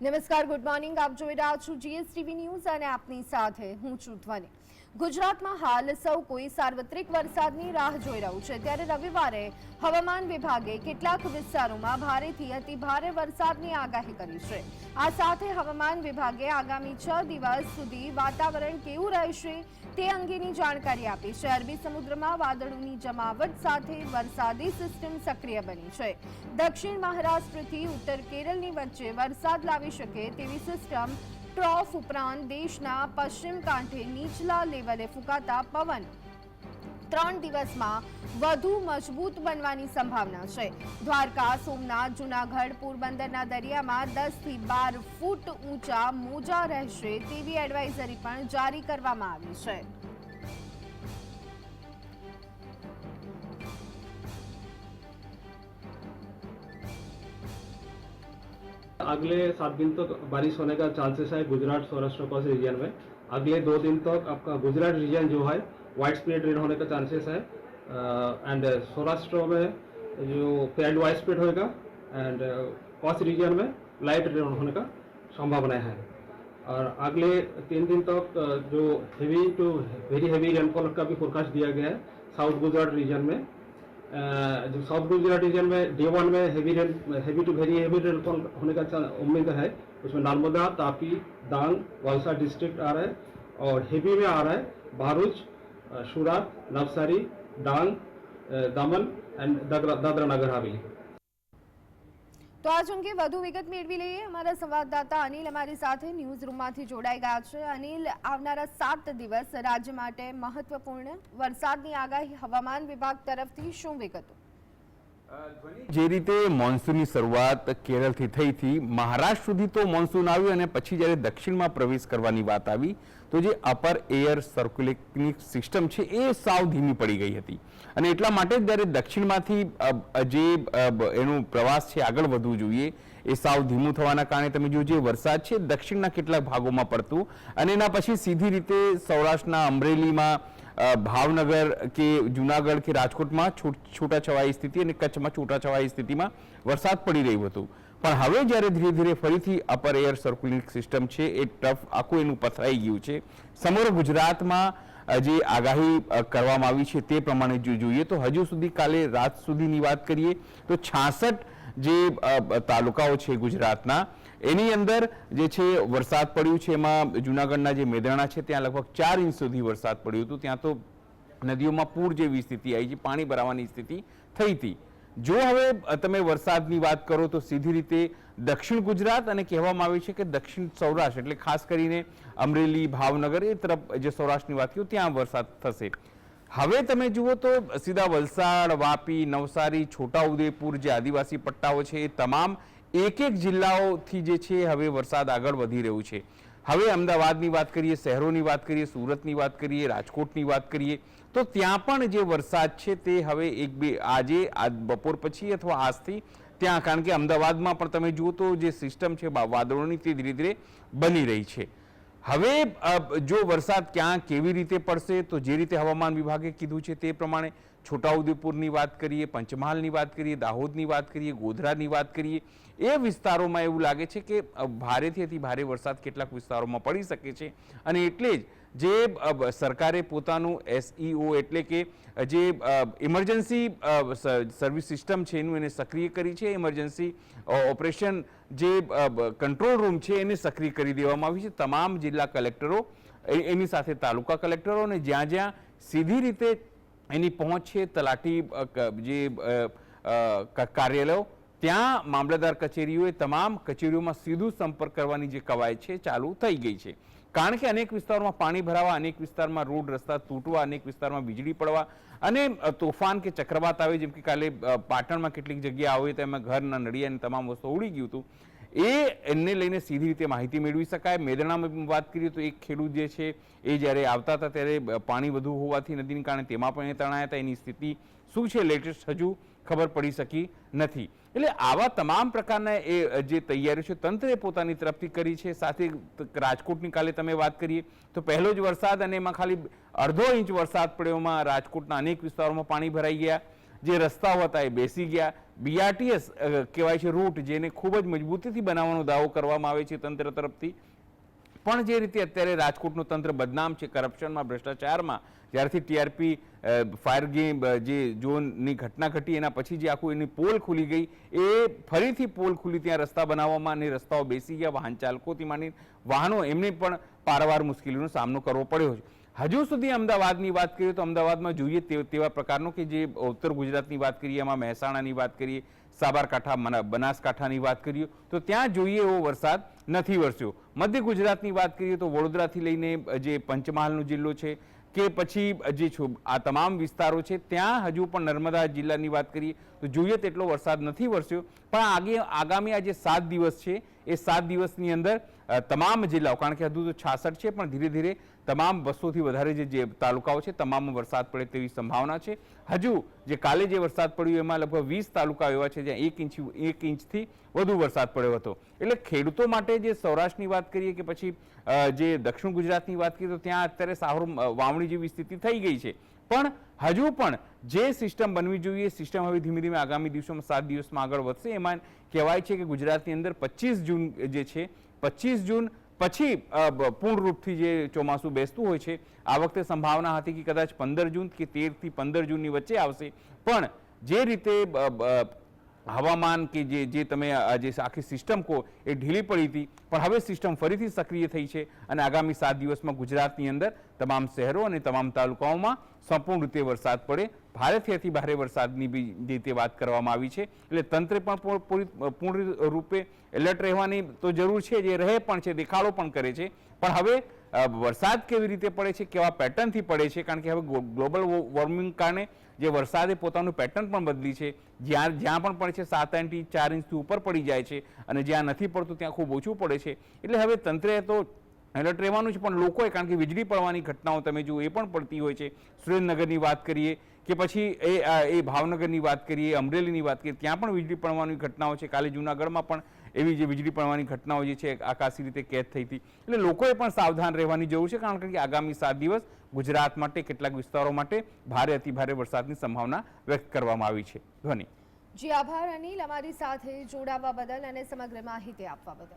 નમસ્કાર, good morning. આપ જોઈ રહ્યા છો જીએસટીવી ન્યૂઝ અને આપની સાથે હું છું ધ્વની. ગુજરાતમાં હાલ સૌ કોઈ સાર્વત્રિક વરસાદની રાહ જોઈ રહ્યું છે. ત્યારે રવિવારે હવામાન વિભાગે કેટલાક વિસ્તારોમાં ભારેથી અતિ ભારે વરસાદની આગાહી કરી છે. આ સાથે હવામાન વિભાગે આગામી છ દિવસ સુધી વાતાવરણ કેવું રહેશે તે અંગેની જાણકારી આપી છે. અરબી સમુદ્રમાં વાદળોની જમાવટ સાથે વરસાદી સિસ્ટમ સક્રિય બની છે. દક્ષિણ મહારાષ્ટ્રથી ઉત્તર કેરળની વચ્ચે વરસાદ લાવી શકે તેવી સિસ્ટમ ટ્રોફ ઉપરાંત દેશના પશ્ચિમ કાંઠે નીચલા લેવલે ફૂંકાતા પવન. ત્રણ દિવસમાં વધુ મજબૂત બનવાની સંભાવના છે. દ્વારકા, સોમનાથ, જુનાગઢ, પોરબંદરના દરિયામાં દસથી બાર ફૂટ ઊંચા મોજા રહેશે તેવી એડવાઇઝરી પણ જારી કરવામાં આવી છે. अगले सात दिन तक तो बारिश होने का चांसेस है गुजरात सौराष्ट्र कोस्ट रीजन में। अगले दो दिन तक तो आपका गुजरात रीजन जो है वाइड स्प्रेड रेन होने का चांसेस है। एंड सौराष्ट्र में जो पैड वाइड स्प्रेड होगा एंड कोस्ट रीजन में लाइट रेन होने का संभावना है। और अगले तीन दिन तक अ, जो heavy to very heavy rainfall का भी फोरकास्ट दिया गया है साउथ गुजरात रीजन में। जो साउथ गुजरात रीजन में डे वन में heavy rain heavy to very heavy rainfall होने का उम्मीद है, उसमें नर्मदा, तापी, दांग, वालसा डिस्ट्रिक्ट आ रहा है और हेवी में आ रहा है भारूच सूरत, नवसारी डांग दामन दमन एंड दादरा नगर हवेली। તો આજ અંગે વધુ વિગત મેળવી લઈએ. અમારા સંવાદદાતા અનિલ અમારી સાથે ન્યૂઝ રૂમમાંથી જોડાઈ ગયા છે. અનિલ, આવનારા સાત દિવસ રાજ્ય માટે મહત્વપૂર્ણ વરસાદની આગાહી હવામાન વિભાગ તરફથી શું વિગતો? જે રીતે મોન્સૂનની શરૂઆત કેરળથી થઈ હતી, મહારાષ્ટ્ર સુધી તો મોન્સૂન આવ્યું અને પછી જ્યારે દક્ષિણમાં પ્રવેશ કરવાની વાત આવી, તો જે અપર એર સર્ક્યુલેટની સિસ્ટમ છે એ સાવ ધીમી પડી ગઈ હતી. અને એટલા માટે જ જ્યારે દક્ષિણમાંથી જે એનો પ્રવાસ છે આગળ વધવું જોઈએ, એ સાવ ધીમું થવાના કારણે તમે જો જે વરસાદ છે, દક્ષિણના કેટલાક ભાગોમાં પડતું અને એના પછી સીધી રીતે સૌરાષ્ટ્રના અમરેલીમાં ભાવનગર કે જુનાગઢ કે રાજકોટમાં છૂટ- છૂટાછવાઈ સ્થિતિ અને કચ્છમાં છૂટાછવાઈ સ્થિતિમાં વરસાદ પડી રહ્યું હતું. પણ હવે જ્યારે ધીરે ધીરે ફરીથી અપર એર સર્ક્યુલેટ સિસ્ટમ છે, એ ટફ આખું એનું પથરાઈ ગયું છે. સમગ્ર ગુજરાતમાં જે આગાહી કરવામાં આવી છે તે પ્રમાણે જો જોઈએ તો હજુ સુધી કાલે રાત સુધીની વાત કરીએ તો છાસઠ જે તાલુકાઓ છે ગુજરાતના એની અંદર જે છે વરસાદ પડ્યું છે, એમાં જુનાગઢના જે મેદાણા છે, ત્યાં લગભગ ચાર ઇંચ સુધી વરસાદ પડ્યું હતું. ત્યાં તો નદીઓમાં પૂર જેવી સ્થિતિ આવી છે, પાણી ભરાવાની સ્થિતિ થઈ હતી. જો હવે તમે વરસાદની વાત કરો તો સીધી રીતે દક્ષિણ ગુજરાત અને કહેવામાં આવે છે કે દક્ષિણ સૌરાષ્ટ્ર, એટલે ખાસ કરીને અમરેલી, ભાવનગર એ તરફ જે સૌરાષ્ટ્રની વાત કરું, ત્યાં વરસાદ થશે. હવે તમે જુઓ તો સીધા વલસાડ, વાપી, નવસારી, છોટાઉદેપુર જે આદિવાસી પટ્ટાઓ છે, એ તમામ એક એક જિલ્લાઓથી જે છે હવે વરસાદ આગળ વધી રહ્યું છે. હવે અમદાવાદની વાત કરીએ, શહેરોની વાત કરીએ, સુરતની વાત કરીએ, રાજકોટની વાત કરીએ, તો ત્યાં પણ જે વરસાદ છે તે હવે એક બે આજે, આજ બપોર પછી અથવા આજથી ત્યાં, કારણ કે અમદાવાદમાં પણ તમે જુઓ તો જે સિસ્ટમ છે, વાદળોની તે ધીરે ધીરે બની રહી છે. હવે જો વરસાદ ક્યાં કેવી રીતે પડશે, તો જે રીતે હવામાન વિભાગે કીધું છે તે પ્રમાણે છોટાઉદેપુરની વાત કરીએ, પંચમહાલની વાત કરીએ, દાહોદની વાત કરીએ, ગોધરાની વાત કરીએ, એ વિસ્તારોમાં એવું લાગે છે કે ભારેથી અતિ ભારે વરસાદ કેટલાક વિસ્તારોમાં પડી શકે છે. અને એટલે જ જે સરકારે પોતાનું એસઈઓ એટલે કે, જે ઇમરજન્સી સર્વિસ સિસ્ટમ છે એનું એને સક્રિય કરી છે. ઇમરજન્સી ઓપરેશન જે કંટ્રોલ રૂમ છે એને સક્રિય કરી દેવામાં આવી છે. તમામ જિલ્લા કલેક્ટરો એની સાથે તાલુકા કલેક્ટરો અને જ્યાં જ્યાં સીધી રીતે એની પહોંચ છે, તલાટી જે કાર્યાલયો, ત્યાં મામલતદાર કચેરીઓએ તમામ કચેરીઓમાં સીધું સંપર્ક કરવાની જે કવાયત છે, ચાલુ થઈ ગઈ છે. કારણ કે અનેક વિસ્તારોમાં પાણી ભરાવા, અનેક વિસ્તારમાં રોડ રસ્તા તૂટવા, અનેક વિસ્તારમાં વીજળી પડવા અને તોફાન કે ચક્રવાત આવે, જેમ કે કાલે પાટણમાં કેટલીક જગ્યા આવે, તો એમાં ઘરના નડિયા અને તમામ વસ્તુ ઉડી ગયું હતું. એ એને લઈને સીધી રીતે માહિતી મેળવી શકાય. મેદણામાં વાત કરીએ તો એક ખેડૂત જે છે, એ જ્યારે આવતા હતા ત્યારે પાણી વધુ હોવાથી નદીને કારણે તેમાં પણ એ તણાયા હતા. એની સ્થિતિ શું છે લેટેસ્ટ હજુ? ખબર પડી શકી નથી. એટલે આવા તમામ પ્રકારના એ જે તૈયારીઓ છે તંત્રે પોતાની તરફથી કરી છે. સાથે રાજકોટની કાલે તમે વાત કરીએ, તો પહેલો જ વરસાદ અને એમાં ખાલી અડધો ઇંચ વરસાદ પડ્યોમાં રાજકોટના અનેક વિસ્તારોમાં પાણી ભરાઈ ગયા. જે રસ્તાઓ હતા એ બેસી ગયા. બીઆરટીએસ કહેવાય છે, રૂટ, જેને ખૂબ જ મજબૂતીથી બનાવવાનો દાવો કરવામાં આવે છે તંત્ર તરફથી. પણ જે રીતે અત્યારે રાજકોટનું તંત્ર બદનામ છે, કરપ્શનમાં, ભ્રષ્ટાચારમાં, જ્યારથી ટીઆરપી ફાયર ગેમ જે ઝોનની ઘટના ઘટી, એના પછી જે આખું એની પોલ ખુલી ગઈ, એ ફરીથી પોલ ખુલી ત્યાં રસ્તા બનાવવામાં અને રસ્તાઓ બેસી ગયા વાહન ચાલકોથી માંડી વાહનો, એમને પણ પારવાર મુશ્કેલીનો સામનો કરવો પડ્યો છે. હજુ સુધી અમદાવાદની વાત કરીએ તો અમદાવાદમાં જોઈએ તેવા પ્રકારનો કે જે ઉત્તર ગુજરાતની વાત કરીએ, એમાં મહેસાણાની વાત કરીએ, સાબરકાંઠા બનાસકાંઠાની વાત કરીએ, તો ત્યાં જોઈએ એવો વરસાદ નથી વરસ્યો. મધ્ય ગુજરાતની વાત કરીએ તો વડોદરાથી લઈને જે પંચમહાલનો જિલ્લો છે કે પછી જે આ તમામ વિસ્તારો છે, ત્યાં હજુ પણ નર્મદા જિલ્લાની વાત કરીએ તો જોઈએ તેટલો વરસાદ નથી વરસ્યો. પણ આગે આગામી આ જે સાત દિવસ છે એ સાત દિવસની અંદર તમામ જિલ્લાઓ, કારણ કે હજુ તો છાસઠ છે, પણ ધીરે ધીરે તમામ બસોથી વધારે જે તાલુકાઓ છે, તમામ વરસાદ પડે તેવી સંભાવના છે. હજુ જે કાલે જે વરસાદ પડ્યો, એમાં લગભગ વીસ તાલુકા એવા છે, જ્યાં એક ઇંચ, એક ઇંચથી વધુ વરસાદ પડ્યો હતો. એટલે ખેડૂતો માટે જે સૌરાષ્ટ્રની વાત કરીએ કે પછી જે દક્ષિણ ગુજરાતની વાત કરીએ, તો ત્યાં અત્યારે સારું વાવણી જેવી સ્થિતિ થઈ ગઈ છે. પણ હજુ પણ જે સિસ્ટમ બનવી જોઈએ સિસ્ટમ હવે ધીમે ધીમે આગામી દિવસોમાં સાત દિવસમાં આગળ વધશે. એમાં કહેવાય છે કે ગુજરાતની અંદર પચીસ જૂન જે છે પચીસ જૂન પછી અ, બ- પૂર્ણ રૂપથી જે ચોમાસું બેસતું હોય છે આ વખતે સંભાવના હતી કે કદાચ પંદર જૂન કે તેરથી પંદર જૂનની વચ્ચે આવશે. પણ જે રીતે હવામાન કે જે જે તમે જે આખી સિસ્ટમ કહો, એ ઢીલી પડી હતી. પણ હવે સિસ્ટમ ફરીથી સક્રિય થઈ છે અને આગામી સાત દિવસમાં ગુજરાતની અંદર તમામ શહેરો અને તમામ તાલુકાઓમાં સંપૂર્ણ રીતે વરસાદ પડે. ભારેથી અતિ ભારે વરસાદની બી રીતે વાત કરવામાં આવી છે, એટલે તંત્રે પણ પૂર્ણ રૂપે એલર્ટ રહેવાની તો જરૂર છે, જે રહે પણ છે, દેખાડો પણ કરે છે. પણ હવે વરસાદ કેવી રીતે પડે છે, કેવા પેટર્નથી પડે છે, કારણ કે હવે ગ્લો- ગ્લોબલ વોર્મિંગ કારણે જે વરસાદે પોતાનું પેટર્ન પણ બદલી છે, જ્યાં જ્યાં પણ પડે છે, સાત ઇંચથી ચાર ઇંચથી ઉપર પડી જાય છે અને જ્યાં નથી પડતું ત્યાં ખૂબ ઓછું પડે છે. એટલે હવે તંત્રે તો એલર્ટ રહેવાનું છે પણ લોકોએ, કારણ કે વીજળી પડવાની ઘટનાઓ તમે જુઓ એ પણ પડતી હોય છે. સુરેન્દ્રનગરની વાત કરીએ કે પછી એ એ ભાવનગરની વાત કરીએ, અમરેલીની વાત કરીએ, ત્યાં પણ વીજળી પડવાની ઘટનાઓ છે. કાલે જૂનાગઢમાં પણ એવી જે વીજળી પડવાની ઘટનાઓ જે છે, આકાશી રીતે કેદ થઈ હતી. એટલે લોકોએ પણ સાવધાન રહેવાની જરૂર છે, કારણ કે આગામી સાત દિવસ ગુજરાત માટે કેટલાક વિસ્તારો માટે ભારે અતિ ભારે વરસાદની સંભાવના વ્યક્ત કરવામાં આવી છે. ધ્વનિ. જી, આભાર, અનિલ. અમારી સાથે જોડાવા બદલ અને સમગ્ર માહિતી આપવા બદલ.